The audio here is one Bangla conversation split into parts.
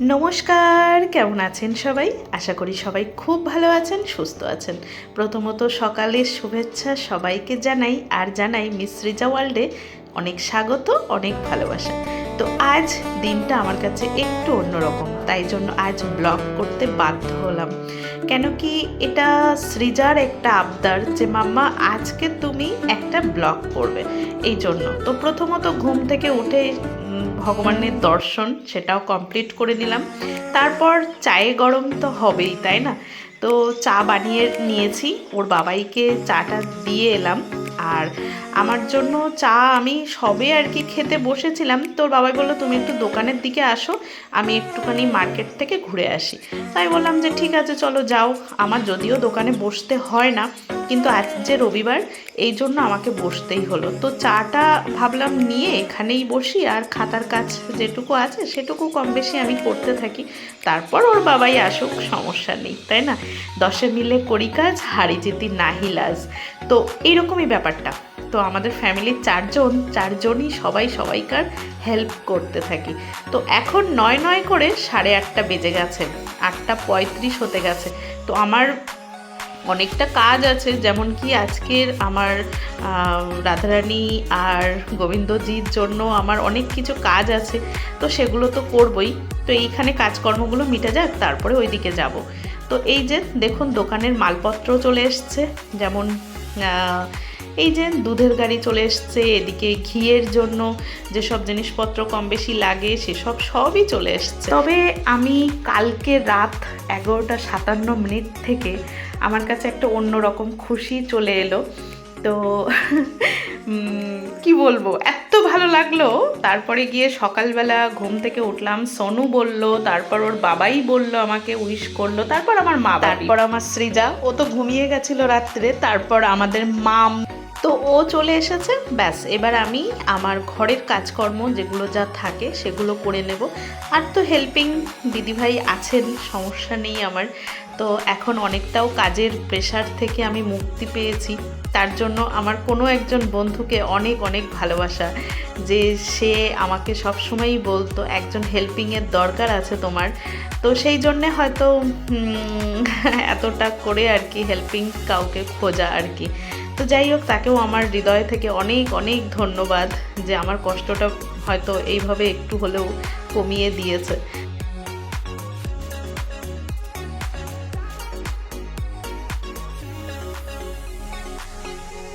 নমস্কার, কেমন আছেন সবাই? আশা করি সবাই খুব ভালো আছেন, সুস্থ আছেন। প্রথমত সকালের শুভেচ্ছা সবাইকে জানাই, আর জানাই মিস রিজা ওয়ার্ল্ডে অনেক স্বাগত, অনেক ভালোবাসা। তো আজ দিনটা আমার কাছে একটু অন্যরকম, তাই জন্য আজ ব্লগ করতে বাধ্য হলাম। কেন কি এটা সৃজার একটা আবদার যে, মাম্মা, আজকে তুমি একটা ব্লগ করবে। এই জন্য। তো প্রথমত ঘুম থেকে উঠে ভগবানের দর্শন সেটাও কমপ্লিট করে নিলাম। তারপর চায়ে গরম তো হবেই, তাই না? তো চা বানিয়ে নিয়েছি, ওর বাবাইকে চাটা দিয়ে এলাম। আর আমার জন্য চা আমি সবে আর কি খেতে বসেছিলাম। তোর বাবাই বলল, তুমি একটু দোকানের দিকে আসো, আমি একটুখানি মার্কেট থেকে ঘুরে আসি। তাই বললাম যে, ঠিক আছে, চলো যাও। আমার যদিও দোকানে বসতে হয় না কিন্তু আজ যে রবিবার এই জন্য আমাকে বসতেই হলো। তো চাটা ভাবলাম নিয়ে এখানেই বসি আর খাতার কাজ যেটুকু আছে সেটুকু কম বেশি আমি করতে থাকি। তারপর ওর বাবাই আসুক, সমস্যা নেই, তাই না? দশে মিলে করি কাজ, হারি জিতি নাহি লাজ। তো এইরকমই ব্যাপারটা। তো আমাদের ফ্যামিলির চারজন, চারজনই সবাই সবাইকার হেল্প করতে থাকি। তো এখন নয় নয় করে সাড়ে আটটা বেজে গেছে, আটটা পঁয়ত্রিশ হতে গেছে। তো আমার অনেকটা কাজ আছে, যেমন কি আজকের আমার রাধারানী আর গোবিন্দজির জন্য আমার অনেক কিছু কাজ আছে, তো সেগুলো তো করবই। তো এইখানে কাজকর্মগুলো মিটে যাক, তারপরে ওই দিকে যাব। তো এই যে দেখুন, দোকানের মালপত্র চলে এসছে, যেমন এই যে দুধের গাড়ি চলে এসছে এদিকে ঘিয়ের জন্য যেসব জিনিসপত্র কম বেশি লাগে সেসব সবই চলে এসছে। তবে আমি কালকে রাত এগারোটা সাতান্ন মিনিট থেকে আমার কাছে একটা অন্যরকম খুশি চলে এলো। তো কি বলব এত ভালো লাগল। তারপরে গিয়ে সকালবেলা ঘুম থেকে উঠলাম সনু বলল তারপর ওর বাবাই বলল আমাকে উইশ করল তারপর আমার মা তারপর আমার সৃজা। ও তো ঘুমিয়ে গেছিল রাত্রে তারপর আমাদের মাম তো ও চলে এসেছে। ব্যাস, এবার আমি আমার ঘরের কাজকর্ম যেগুলো যা থাকে সেগুলো করে নেব। আর তো হেল্পিং দিদিভাই আছেন, সমস্যা নেই আমার। তো এখন অনেকটাও কাজের প্রেশার থেকে আমি মুক্তি পেয়েছি। তার জন্য আমার কোনো একজন বন্ধুকে অনেক অনেক ভালোবাসা। যে সে আমাকে সবসময়ই বলতো, একজন হেল্পিংয়ের দরকার আছে তোমার। তো সেই জন্যে হয়তো এতটা করে আর কি হেল্পিং কাউকে খোঁজা আর কি। তো যাই হোক, তাকেও আমার হৃদয় থেকে অনেক অনেক ধন্যবাদ যে আমার কষ্টটা হয়তো এইভাবে একটু হলেও কমিয়ে দিয়েছে।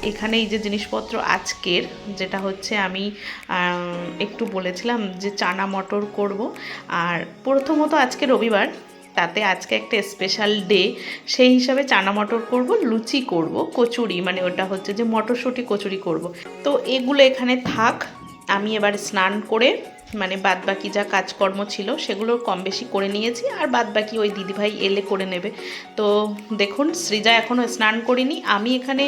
এখানে এই যে জিনিসপত্র আজকের, যেটা হচ্ছে আমি একটু বলেছিলাম যে চানা মটর করব। আর প্রথমত আজকে রবিবার তাতে আজকে একটা স্পেশাল ডে সেই হিসাবে চানা মটর করব, লুচি করব, কচুরি মানে ওটা হচ্ছে যে মটরশুঁটি কচুরি করব। তো এগুলো এখানে থাক, আমি এবার স্নান করে মানে বাদ বাকি যা কাজকর্ম ছিল সেগুলো কম বেশি করে নিয়েছি, আর বাদ বাকি ওই দিদিভাই এলে করে নেবে। তো দেখুন, সৃজা এখনও স্নান করিনি, আমি এখানে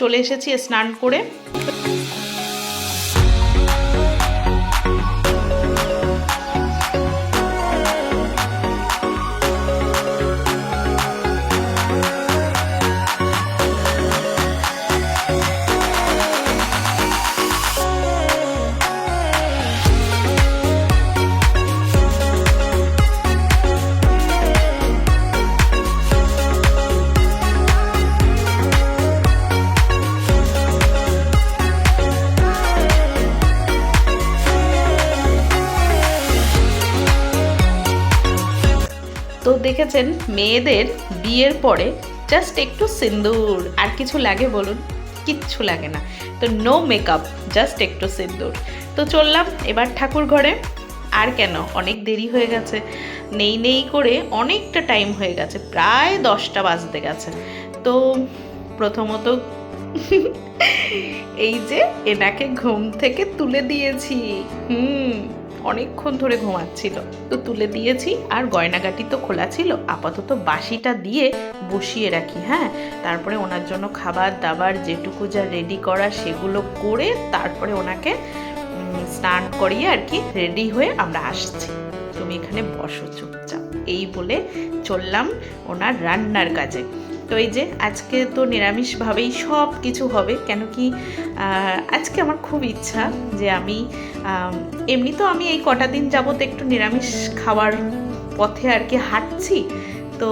চলে এসেছি স্নান করে। দেখেছেন মেয়েদের বিয়ের পরে জাস্ট একটু সিন্দুর। আর কিছু লাগে বলুন? কিচ্ছু লাগে না। তো নো মেকআপ জাস্ট একটু সিন্দুর। তো চললাম এবার ঠাকুর ঘরে। আর কেন? অনেক দেরি হয়ে গেছে। নেই নেই করে অনেকটা টাইম হয়ে গেছে। প্রায় দশটা বাজতে গেছে। তো প্রথমত এই যে এনাকে ঘুম থেকে তুলে দিয়েছি। হুম। অনেকক্ষণ ধরে ঘুমাচ্ছিল। তো তুলে দিয়েছি আর গয়নাগাটি তো খোলা ছিল। আপাতত বাসিটা দিয়ে বসিয়ে রাখি হ্যাঁ? তারপরে ওনার জন্য খাবার দাবার যেটুকু যা রেডি করা সেগুলো করে তারপরে ওনাকে স্নান করিয়ে আর কি রেডি হয়ে আমরা আসছি। তুমি এখানে বসো চুপচাপ। এই বলে চললাম ওনার রান্নার কাজে। তো এই যে আজকে তো নিরামিষভাবেই সব কিছু হবে, কেন কি আজকে আমার খুব ইচ্ছা যে আমি এমনি তো আমি এই কটা দিন যাবত একটু নিরামিষ খাওয়ার পথে আর কি হাঁটছি। তো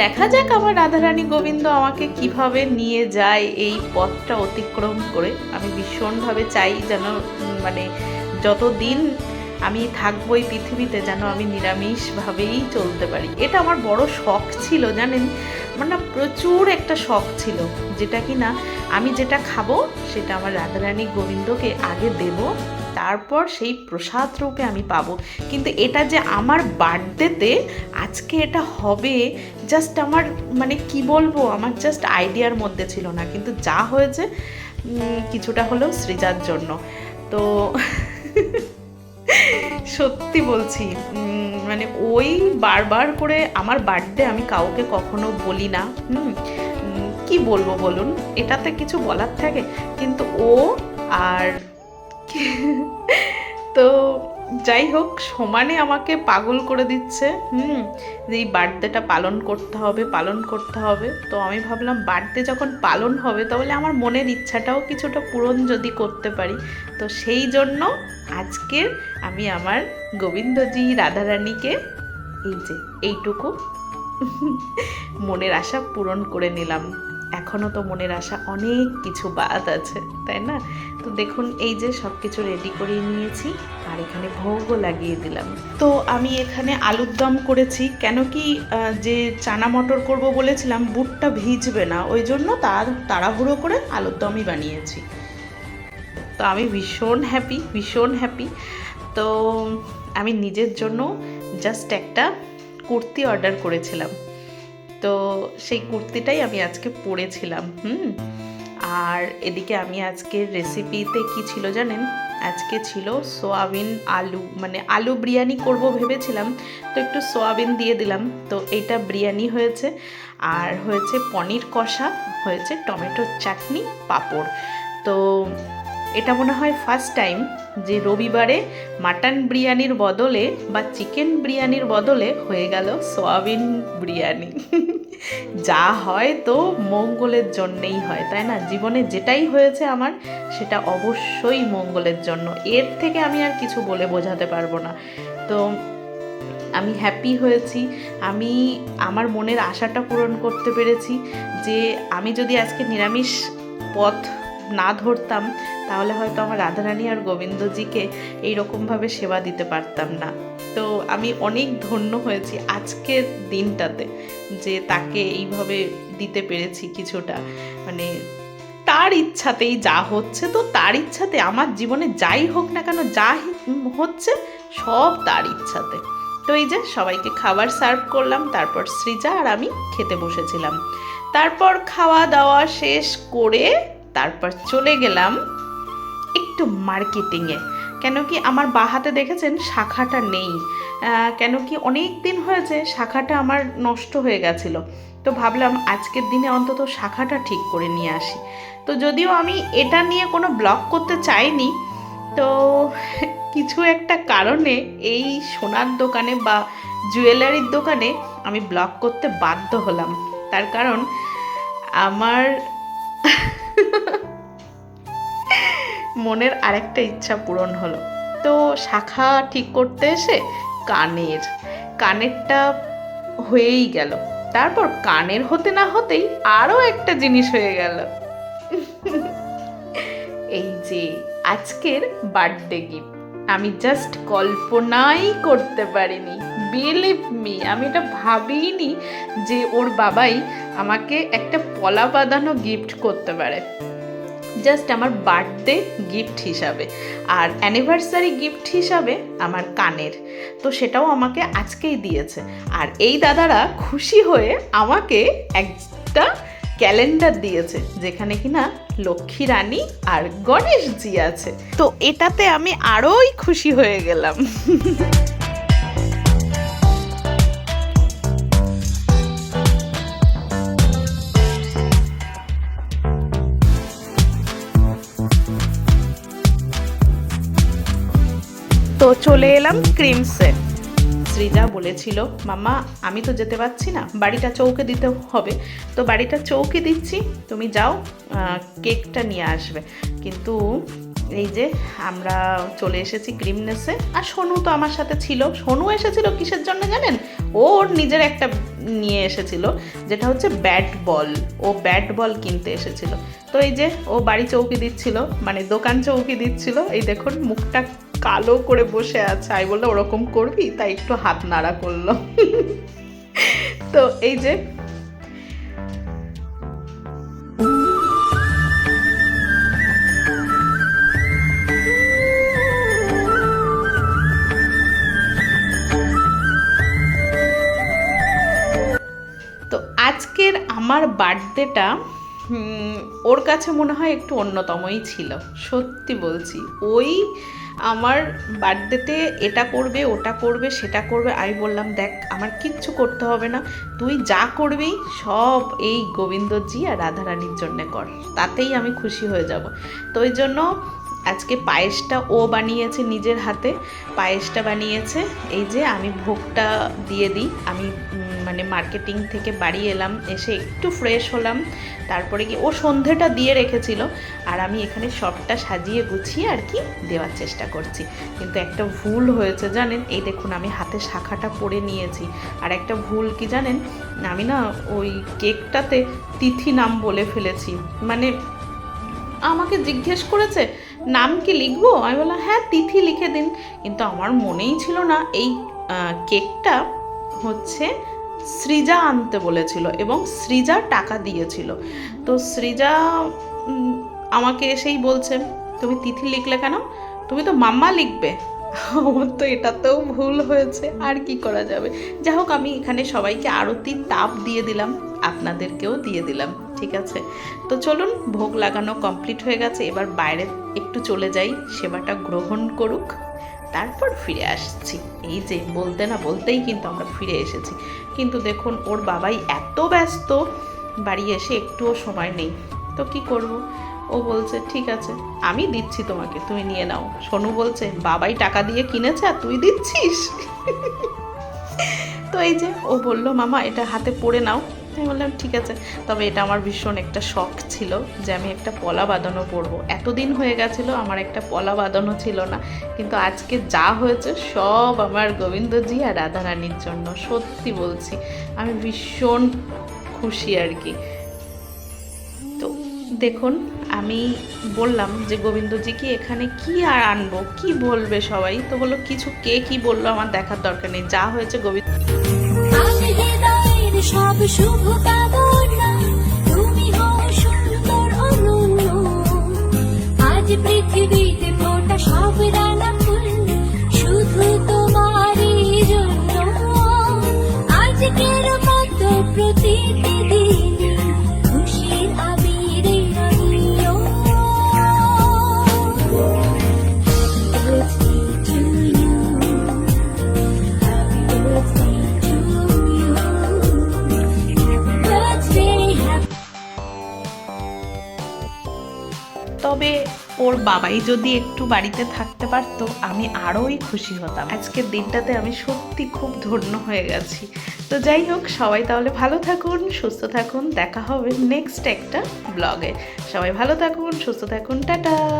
দেখা যাক আমার রাধারানী গোবিন্দ আমাকে কীভাবে নিয়ে যায় এই পথটা অতিক্রম করে। আমি ভীষণভাবে চাই যেন মানে যতদিন আমি থাকব এই পৃথিবীতে যেন আমি নিরামিষভাবেই চলতে পারি। এটা আমার বড় শখ ছিল, জানেন? আমার না প্রচুর একটা শখ ছিল, যেটা কি না, আমি যেটা খাব সেটা আমার রাধারানী গোবিন্দকে আগে দেব, তারপর সেই প্রসাদ রূপে আমি পাবো। কিন্তু এটা যে আমার বার্থডেতে আজকে এটা হবে, জাস্ট আমার মানে কি বলব, আমার জাস্ট আইডিয়ার মধ্যে ছিল না। কিন্তু যা হয়েছে কিছুটা হলেও সৃজার জন্য। তো সত্যি বলছি মানে ওই বারবার করে আমার বার্থডে আমি কাউকে কখনো বলি না কি বলব বলুন? এটাতে কিছু বলার থাকে। কিন্তু ও আর তো যাই হোক, সমানে আমাকে পাগল করে দিচ্ছে, হুম? যে এই বার্থডেটা পালন করতে হবে, পালন করতে হবে। তো আমি ভাবলাম, বার্থডে যখন পালন হবে, তাহলে আমার মনের ইচ্ছাটাও কিছুটা পূরণ যদি করতে পারি। তো সেই জন্য আজকের আমি আমার গোবিন্দজি রাধারানীকে এই যে, এইটুকু মনের আশা পূরণ করে নিলাম। এখনও তো মনের আশা অনেক কিছু বাদ আছে, তাই না? তো দেখুন, এই যে সব কিছু রেডি করে নিয়েছি আর এখানে ভোগও লাগিয়ে দিলাম। তো আমি এখানে আলুর দম করেছি, কেন কি যে চানা মটর করব বলেছিলাম, বুটটা ভিজবে না, ওই জন্য তার তাড়াহুড়ো করে আলুর দমই বানিয়েছি। তো আমি ভীষণ হ্যাপি ভীষণ হ্যাপি তো আমি নিজের জন্য জাস্ট একটা কুর্তি অর্ডার করেছিলাম। তো সেই কুর্তিটাই আমি আজকে পরেছিলাম, হুম? আর এদিকে আমি আজকের রেসিপিতে কি ছিল জানেন? আজকে ছিল সোয়াবিন আলু মানে আলু বিরিয়ানি করব ভেবেছিলাম, তো একটু সোয়াবিন দিয়ে দিলাম। তো এইটা বিরিয়ানি হয়েছে, আর হয়েছে পনির কষা, হয়েছে টমেটোর চাটনি, পাঁপড়। তো এটা মনে হয় ফার্স্ট টাইম যে রবিবারে মাটন বিরিয়ানির বদলে বা চিকেন বিরিয়ানির বদলে হয়ে গেল সোয়াবিন বিরিয়ানি। যা হয় তো মঙ্গলের জন্যেই হয়, তাই না? জীবনে যেটাই হয়েছে আমার, সেটা অবশ্যই মঙ্গলের জন্য। এর থেকে আমি আর কিছু বলে বোঝাতে পারব না। তো আমি হ্যাপি হয়েছি। আমি, আমার মনের আশাটা পূরণ করতে পেরেছি যে আমি যদি আজকে নিরামিষ পথ না ধরতাম তাহলে হয়তো আমার রাধারানী আর গোবিন্দজিকে এইরকমভাবে সেবা দিতে পারতাম না। তো আমি অনেক ধন্য হয়েছি আজকের দিনটাতে যে তাকে এইভাবে দিতে পেরেছি কিছুটা। মানে তার ইচ্ছাতেই যা হচ্ছে, তো তার ইচ্ছাতে আমার জীবনে যাই হোক না কেন, যা হচ্ছে সব তার ইচ্ছাতে। তো এই যে সবাইকে খাবার সার্ভ করলাম, তারপর সৃজা আর আমি খেতে বসেছিলাম। তারপর খাওয়া দাওয়া শেষ করে তারপর চলে গেলাম একটু মার্কেটিংয়ে। কেন কি আমার বাহাতে দেখেছেন শাখাটা নেই। কেন কি অনেক দিন হয়েছে শাখাটা আমার নষ্ট হয়ে গেছিল। তো ভাবলাম আজকের দিনে অন্তত শাখাটা ঠিক করে নিয়ে আসি। তো যদিও আমি এটা নিয়ে কোনো ব্লগ করতে চাইনি, তো কিছু একটা কারণে এই সোনার দোকানে বা জুয়েলারির দোকানে আমি ব্লগ করতে বাধ্য হলাম। তার কারণ আমার মনের আরেকটা ইচ্ছা পূরণ হলো। তো শাখা ঠিক করতে এসে কানের, কানেরটা হয়েই গেল। তারপর কানের হতে না হতেই আরও একটা জিনিস হয়ে গেল। এই যে আজকের বার্থডে গিফট। আমি জাস্ট কল্পনাই করতে পারিনি। বিলিভ মি, আমি এটা ভাবিনি যে ওর বাবাই আমাকে একটা পলা বাঁধানো গিফট করতে পারে। জাস্ট আমার বার্থডে গিফট হিসাবে। আর অ্যানিভার্সারি গিফট হিসাবে আমার কানের। তো সেটাও আমাকে আজকেই দিয়েছে। আর এই দাদারা খুশি হয়ে আমাকে একটা ক্যালেন্ডার দিয়েছে, যেখানে কিনা লক্ষ্মী রানী আর গণেশজি আছে। তো এটাতে আমি আরোই খুশি হয়ে গেলাম। চলে এলাম ক্রিমসে সৃজা বলেছিল মামা আমি তো যেতে পারছি না বাড়িটা চৌকে দিতে হবে। তো বাড়িটা চৌকে দিচ্ছি তুমি যাও কেকটা নিয়ে আসবে। কিন্তু এই যে আমরা চলে এসেছি ক্রিমনেসে আর সোনু তো আমার সাথে ছিল। সোনু এসেছিল কিসের জন্য জানেন? ও ওর নিজের একটা নিয়ে এসেছিল যেটা হচ্ছে ব্যাট বল ও ব্যাট বল কিনতে এসেছিল। তো এই যে ও বাড়ি চৌকি দিচ্ছিল মানে দোকান চৌকি দিচ্ছিল এই দেখুন মুখটা কালো করে বসে আছে। আমি বলল ওরকম করবি? তাই একটু হাত নাড়া করল। তো এই যে আজকের আমার বার্থডেটা ওর কাছে মনে হয় একটু অন্যতমই ছিল। সত্যি বলছি, ওই আমার বার্থডেতে এটা করবে, ওটা করবে, সেটা করবে, আমি বললাম, দেখ, আমার কিচ্ছু করতে হবে না, তুই যা করবি, সব এই গোবিন্দজি আর রাধারানীর জন্যে কর, তাতেই আমি খুশি হয়ে যাব। তো ওই জন্য আজকে পায়েসটা ও বানিয়েছে নিজের হাতে, পায়েসটা বানিয়েছে, এই যে আমি ভোগটা দিয়ে দিই, আমি মানে মার্কেটিং থেকে বাড়ি এলাম, এসে একটু ফ্রেশ হলাম, তারপরে কি ও সন্ধেটা দিয়ে রেখেছিল আর আমি এখানে সবটা সাজিয়ে গুছিয়ে আর কি দেওয়ার চেষ্টা করছি। কিন্তু একটা ভুল হয়েছে জানেন? এই দেখুন, আমি হাতে শাখাটা পরে নিয়েছি। আর একটা ভুল কি জানেন? আমি না ওই কেকটাতে তিথি নাম বলে ফেলেছি। মানে আমাকে জিজ্ঞেস করেছে, নাম কি লিখব? আমি বললাম হ্যাঁ তিথি লিখে দিন। কিন্তু আমার মনেই ছিল না, এই কেকটা হচ্ছে সৃজা আনতে বলেছিল এবং সৃজা টাকা দিয়েছিল। তো সৃজা আমাকে এসেই বলছে, তুমি তিথি লিখলে কেন? তুমি তো মাম্মা লিখবে। আমার তো এটাতেও ভুল হয়েছে, আর কি করা যাবে? যাই হোক, আমি এখানে সবাইকে আরতি তাপ দিয়ে দিলাম, আপনাদেরকেও দিয়ে দিলাম, ঠিক আছে? তো চলুন, ভোগ লাগানো কমপ্লিট হয়ে গেছে, এবার বাইরে একটু চলে যাই, সেবাটা গ্রহণ করুক। তারপর ফিরে আসছি। এই যে বলতে না বলতেই কিন্তু আমরা ফিরে এসেছি। কিন্তু দেখুন, ওর বাবাই এত ব্যস্ত, বাড়ি এসে একটুও সময় নেই। তো কি করব? ও বলছে, ঠিক আছে, আমি দিচ্ছি তোমাকে, তুমি নিয়ে নাও। সোনু বলছে, বাবাই টাকা দিয়ে কিনেছে আর তুই দিচ্ছিস? তো এই যে ও বলল, মামা, এটা হাতে পরে নাও। আমি বললাম, ঠিক আছে। তবে এটা আমার ভীষণ একটা শখ ছিল যে আমি একটা পলা বাঁধানো পরবো। এতদিন হয়ে গেছিল, আমার একটা পলা বাঁধানো ছিল না। কিন্তু আজকে যা হয়েছে, সব আমার গোবিন্দজি আর রাধারানীর জন্য, সত্যি বলছি। আমি ভীষণ খুশি আর কি। তো দেখুন, আমি বললাম যে, গোবিন্দজি কি এখানে কি আর আনব? কি বলবে সবাই? তো বলল, কিছু কে কি বলল আমার দেখার দরকার নেই। যা হয়েছে গোবিন্দ সব শুভ কামনা। তুমি হও সুন্দর অনন্য। আজ পৃথিবীতে ফোটা সব রানা ফুল, শুধু তোমারই জন্য। আজকের মতো প্রতিটি বাবাই যদি একটু বাড়িতে থাকতে পারতো, আমি আরোই খুশি হতাম। আজকের দিনটাতে আমি সত্যি খুব ধন্য হয়ে গেছি। তো যাই হোক, সবাই তাহলে ভালো থাকুন, সুস্থ থাকুন। দেখা হবে নেক্সট একটা ব্লগে সবাই ভালো থাকুন, সুস্থ থাকুন, টাটা!